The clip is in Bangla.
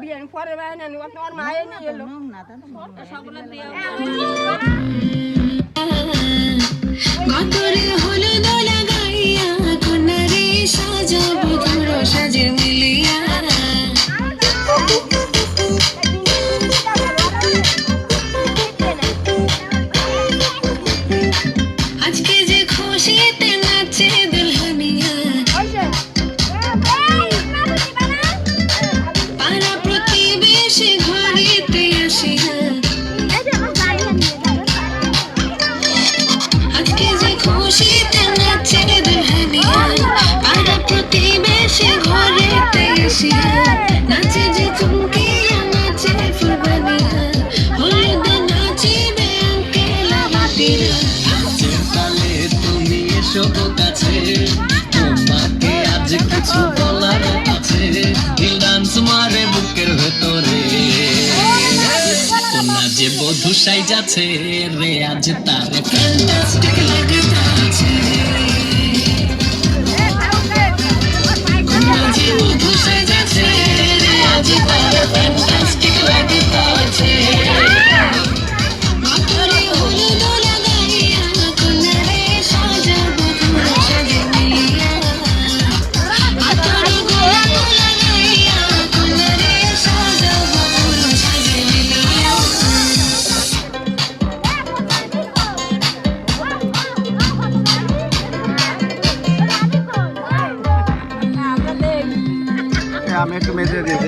বিয়ের পরে বাইরে নেন তোমার মায়ের নিয়ে এলো সকলের গাইয়া কন্যা রে সাজাবো যে বধু সাইজ আছে রে আজ তার ফ্যান্টাস্টিক আমি একটু মেজে দিয়েছি